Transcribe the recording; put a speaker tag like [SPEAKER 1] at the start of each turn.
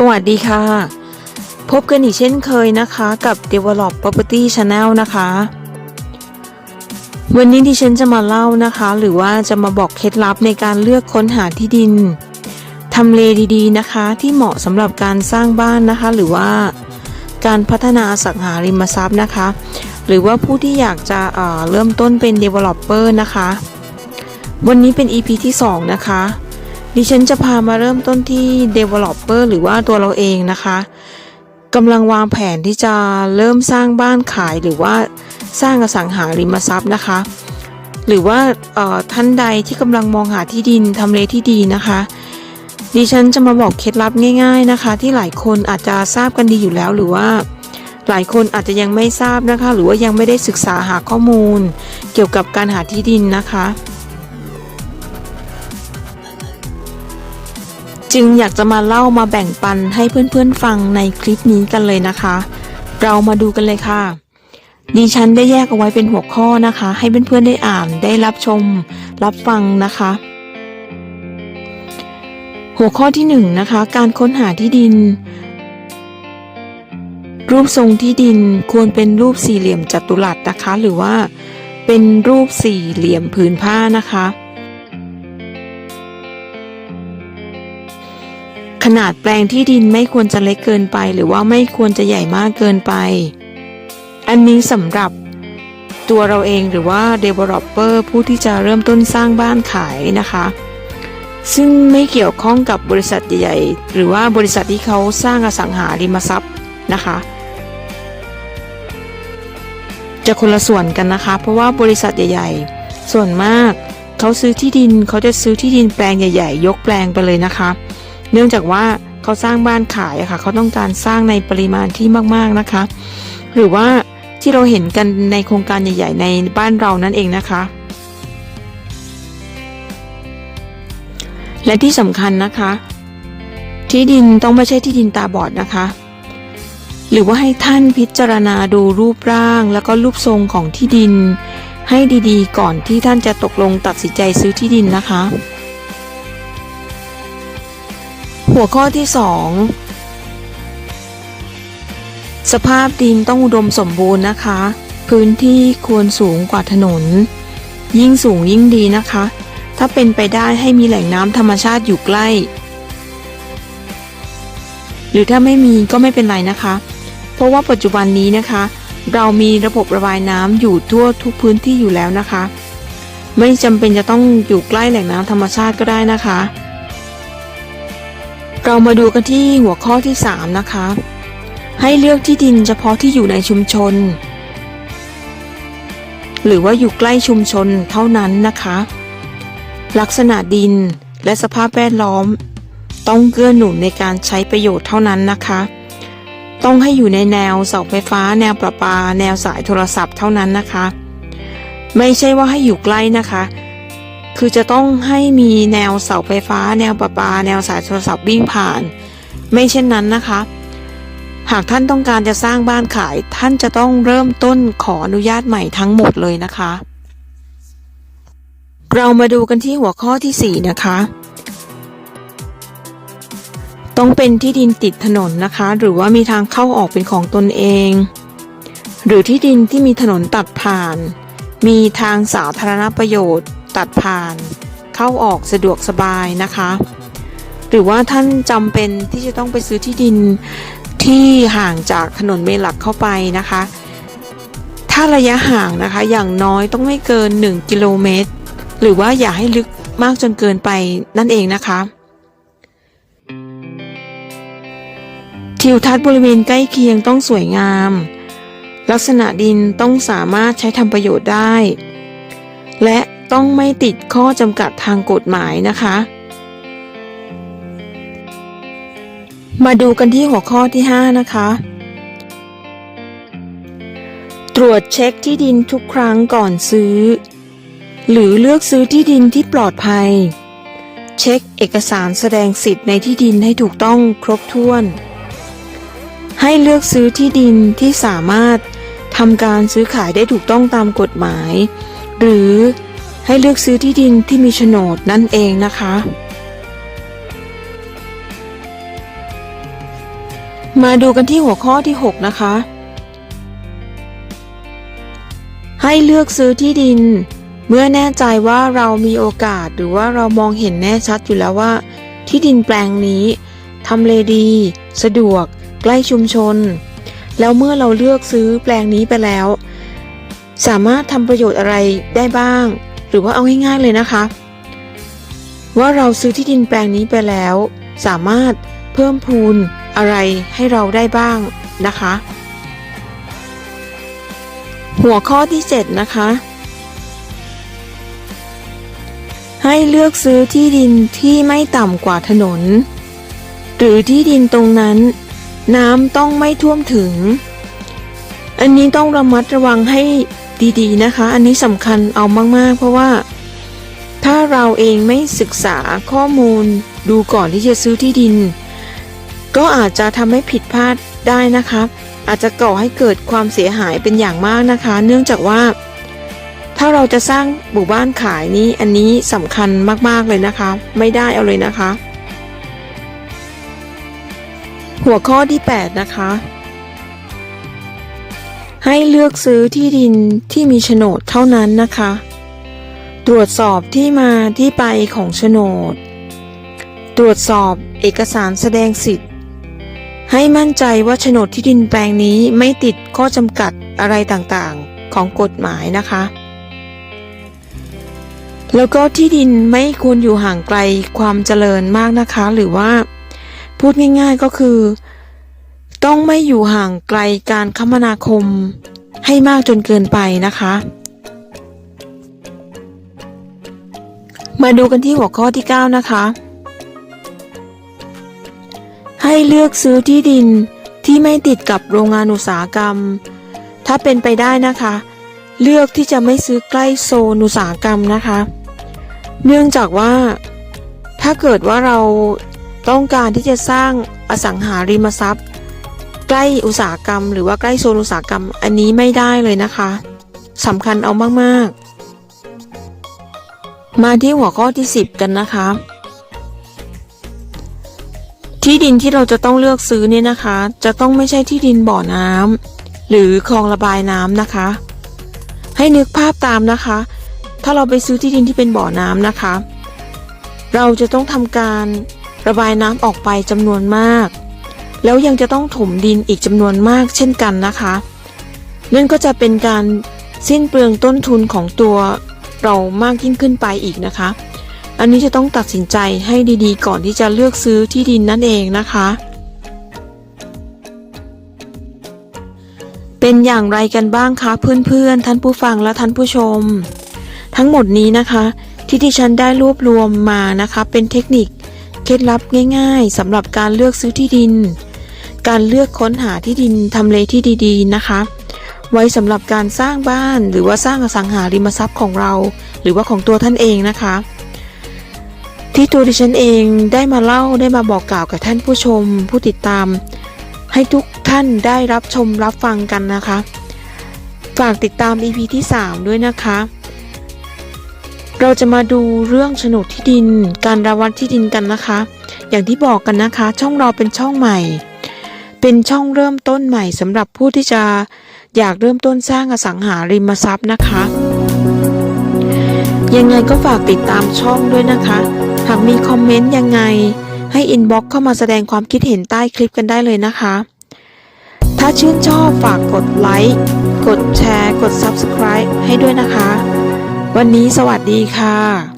[SPEAKER 1] สวัสดีค่ะ พบกันอีกเช่นเคยนะคะกับ Develop Property Channel นะคะ วันนี้ดิฉันจะมาเล่านะคะ หรือว่าจะมาบอกเคล็ดลับในการเลือกค้นหาที่ดินทำเลดีๆนะคะ ที่เหมาะสำหรับการสร้างบ้านนะคะ หรือว่าการพัฒนาสังหาริมทรัพย์นะคะ หรือว่าผู้ที่อยากจะเเริ่มต้นเป็น Developer นะคะ วันนี้เป็น EP ที่ 2 นะคะ ดิฉันจะพามาเริ่มต้นที่ developer หรือว่าตัวเราเองนะคะกำลังวางแผนที่จะเริ่มสร้างบ้านขายหรือว่าสร้างอสังหาริมทรัพย์นะคะ หรือว่าท่านใดที่กำลังมองหาที่ดินทำเลที่ดีนะคะ ดิฉันจะมาบอกเคล็ดลับง่าย ๆนะคะ ที่หลายคนอาจจะทราบกันดีอยู่แล้วหรือว่าหลายคนอาจจะยังไม่ทราบนะคะ หรือว่ายังไม่ได้ศึกษาหาข้อมูล เกี่ยวกับการหาที่ดินนะคะ จึงอยากจะมาเล่ามาแบ่งปันให้เพื่อนๆฟังในคลิปนี้กันเลยนะคะ เรามาดูกันเลยค่ะ ดิฉันได้แยกเอาไว้เป็นหัวข้อนะคะ ให้เพื่อนๆได้อ่านได้รับชม รับฟังนะคะ หัวข้อที่หนึ่งนะคะ การค้นหาที่ดิน รูปทรงที่ดินควรเป็นรูปสี่เหลี่ยมจัตุรัสนะคะ หรือว่าเป็นรูปสี่เหลี่ยมผืนผ้านะคะ นาดแปลงที่ดินไม่ควรจะเล็กเกินไป หรือว่าไม่ควรจะใหญ่มากเกินไป อันนี้สำหรับตัวเราเองหรือว่า developer ผู้ที่จะเริ่มต้นสร้างบ้านขายนะคะ ซึ่งไม่เกี่ยวข้องกับบริษัทใหญ่ๆหรือว่าบริษัทที่เขาสร้างอสังหาริมทรัพย์นะคะ จะคนละส่วนกันนะคะ เพราะว่าบริษัทใหญ่ ๆ ส่วนมากเขาซื้อที่ดินเขาจะซื้อที่ดินแปลงใหญ่ ๆ ยกแปลงไปเลยนะคะ เนื่องจากว่าเขาสร้างบ้านขายอะค่ะเขาต้องการสร้างในปริมาณที่มากๆนะคะ หรือว่าที่เราเห็นกันในโครงการใหญ่ ๆ ในบ้านเรานั่นเองนะคะ และที่สำคัญนะคะ ที่ดินต้องไม่ใช่ที่ดินตาบอดนะคะ หรือว่าให้ท่านพิจารณาดูรูปร่าง แล้วก็รูปทรงของที่ดิน ให้ดีๆ ก่อนที่ท่านจะตกลงตัดสินใจซื้อที่ดินนะคะ หัวข้อที่ 2 สภาพดินต้องอุดมสมบูรณ์นะคะ พื้นที่ควรสูงกว่าถนน ยิ่งสูงยิ่งดีนะคะ ถ้าเป็นไปได้ให้มีแหล่งน้ำธรรมชาติอยู่ใกล้ หรือถ้าไม่มีก็ไม่เป็นไรนะคะ เพราะว่าปัจจุบันนี้นะคะ เรามีระบบระบายน้ำอยู่ทั่วทุกพื้นที่อยู่แล้วนะคะ ไม่จำเป็นจะต้องอยู่ใกล้แหล่งน้ำธรรมชาติก็ได้นะคะ เรามาดูกันที่หัวข้อที่ 3 นะคะ ให้เลือกที่ดินเฉพาะที่อยู่ในชุมชน หรือว่าอยู่ใกล้ชุมชนเท่านั้นนะคะ ลักษณะดินและสภาพแวดล้อม ต้องเกื้อหนุนในการใช้ประโยชน์เท่านั้นนะคะ ต้องให้อยู่ในแนวเสาไฟฟ้า แนวประปา แนวสายโทรศัพท์เท่านั้นนะคะ ไม่ใช่ว่าให้อยู่ใกล้นะคะ คือจะต้องให้มีแนวเสาไฟฟ้า แนวประปา แนวสายโทรศัพท์วิ่งผ่าน ไม่เช่นนั้นนะคะ หากท่านต้องการจะสร้างบ้านขาย ท่านจะต้องเริ่มต้นขออนุญาตใหม่ทั้งหมดเลยนะคะ เรามาดูกันที่หัวข้อที่ 4 นะคะต้องเป็นที่ดินติดถนนนะคะ หรือว่ามีทางเข้าออกเป็นของตนเอง หรือที่ดินที่มีถนนตัดผ่าน มีทางสาธารณประโยชน์ ตัดผ่านเข้าออกสะดวกสบายนะคะ หรือว่าท่านจำเป็นที่จะต้องไปซื้อที่ดินที่ห่างจากถนนเมนหลักเข้าไปนะคะ ถ้าระยะห่างนะคะอย่างน้อยต้องไม่เกิน 1 กิโลเมตร หรือว่าอย่าให้ลึกมากจนเกินไปนั่นเองนะคะทิวทัศน์บริเวณใกล้เคียงต้องสวยงาม ลักษณะดินต้องสามารถใช้ทำประโยชน์ได้ และ ต้องไม่ติดข้อจำกัดทางกฎหมายนะคะ มาดูกันที่หัวข้อที่ 5 นะคะ ตรวจเช็คที่ดินทุกครั้งก่อนซื้อ หรือเลือกซื้อที่ดินที่ปลอดภัย เช็คเอกสารแสดงสิทธิ์ในที่ดินให้ถูกต้องครบถ้วน ให้เลือกซื้อที่ดินที่สามารถทำการซื้อขายได้ถูกต้องตามกฎหมาย หรือ ให้เลือกซื้อที่ดินที่มีโฉนดนั่นเองนะคะ มาดูกันที่หัวข้อที่ 6 นะคะ ให้เลือกซื้อที่ดิน เมื่อแน่ใจว่าเรามีโอกาสหรือว่าเรามองเห็นแน่ชัดอยู่แล้วว่า ที่ดินแปลงนี้ทำเลดี สะดวก ใกล้ชุมชน แล้วเมื่อเราเลือกซื้อแปลงนี้ไปแล้วสามารถทำประโยชน์อะไรได้บ้าง หรือว่าเอาง่ายๆเลยนะคะ ว่าเราซื้อที่ดินแปลงนี้ไปแล้ว สามารถเพิ่มพูนอะไรให้เราได้บ้างนะคะ หัวข้อที่ 7 นะคะ ให้เลือกซื้อที่ดินที่ไม่ต่ำกว่าถนน หรือที่ดินตรงนั้น น้ำต้องไม่ท่วมถึง อันนี้ต้องระมัดระวังให้ ดีๆนะคะ อันนี้สำคัญเอามากๆ เพราะว่า ถ้าเราเองไม่ศึกษาข้อมูลดูก่อนที่จะซื้อที่ดิน ก็อาจจะทำให้ผิดพลาดได้นะคะ อาจจะก่อให้เกิดความเสียหายเป็นอย่างมากนะคะ เนื่องจากว่า ถ้าเราจะสร้างหมู่บ้านขายนี้อันนี้สำคัญมากๆเลยนะคะ ไม่ได้เอาเลยนะคะ หัวข้อที่ 8 นะคะ ให้เลือกซื้อที่ดินที่มีโฉนดเท่านั้นนะคะ ตรวจสอบที่มาที่ไปของโฉนด ตรวจสอบเอกสารแสดงสิทธิ์ ให้มั่นใจว่าโฉนดที่ดินแปลงนี้ไม่ติดข้อจำกัดอะไรต่างๆของกฎหมายนะคะ แล้วก็ที่ดินไม่ควรอยู่ห่างไกลความเจริญมากนะคะ หรือว่า พูดง่ายๆก็คือ ต้องไม่อยู่ห่างไกลการคมนาคมให้มากจนเกินไปนะคะ มาดูกันที่หัวข้อที่ 9 นะคะ ให้เลือกซื้อที่ดินที่ไม่ติดกับโรงงานอุตสาหกรรม ถ้าเป็นไปได้นะคะ เลือกที่จะไม่ซื้อใกล้โซนอุตสาหกรรมนะคะ เนื่องจากว่าถ้าเกิดว่าเราต้องการที่จะสร้างอสังหาริมทรัพย์ ใกล้อุตสาหกรรม หรือว่าใกล้โซนอุตสาหกรรม อันนี้ไม่ได้เลยนะคะสำคัญเอามาก ๆ มาที่หัวข้อที่ 10 กันนะคะ ที่ดินที่เราจะต้องเลือกซื้อเนี่ยนะคะ จะต้องไม่ใช่ที่ดินบ่อน้ำหรือคลองระบายน้ำนะคะ ให้นึกภาพตามนะคะ ถ้าเราไปซื้อที่ดินที่เป็นบ่อน้ำนะคะ เราจะต้องทำการระบายน้ำออกไปจำนวนมาก แล้วยังจะต้องถมดินอีกจำนวนมากเช่นกันนะคะ นั่นก็จะเป็นการสิ้นเปลืองต้นทุนของตัวเรามากยิ่งขึ้นไปอีกนะคะ อันนี้จะต้องตัดสินใจให้ดีๆ ก่อนที่จะเลือกซื้อที่ดินนั่นเองนะคะ เป็นอย่างไรกันบ้างคะเพื่อนๆ ท่านผู้ฟังและท่านผู้ชม ทั้งหมดนี้นะคะ ที่ดิฉันได้รวบรวมมานะคะ เป็นเทคนิคเคล็ดลับง่าย ๆสำหรับการเลือกซื้อที่ดิน การเลือกค้นหาที่ดินทำเลที่ดีๆนะคะ ไว้สำหรับการสร้างบ้านหรือว่าสร้างอสังหาริมทรัพย์ของเรา หรือว่าของตัวท่านเองนะคะ ที่ตัวดิฉันเองได้มาเล่าได้มาบอกกล่าวกับท่านผู้ชม ผู้ติดตาม ให้ทุกท่านได้รับชมรับฟังกันนะคะ ฝากติดตาม EP ที่ 3 ด้วยนะคะเราจะมาดูเรื่องโฉนดที่ดิน การระวัดที่ดินกันนะคะ อย่างที่บอกกันนะคะ ช่องเราเป็นช่องใหม่ เป็นช่องเริ่มต้นใหม่สำหรับผู้ที่จะอยากเริ่มต้นสร้างอสังหาริมทรัพย์นะคะ ยังไงก็ฝากติดตามช่องด้วยนะคะ หากมีคอมเมนต์ยังไง ให้อินบ็อกซ์เข้ามาแสดงความคิดเห็นใต้คลิปกันได้เลยนะคะ ถ้าชื่นชอบฝากกดไลค์ กดแชร์ กด Subscribe ให้ด้วยนะคะ วันนี้สวัสดีค่ะ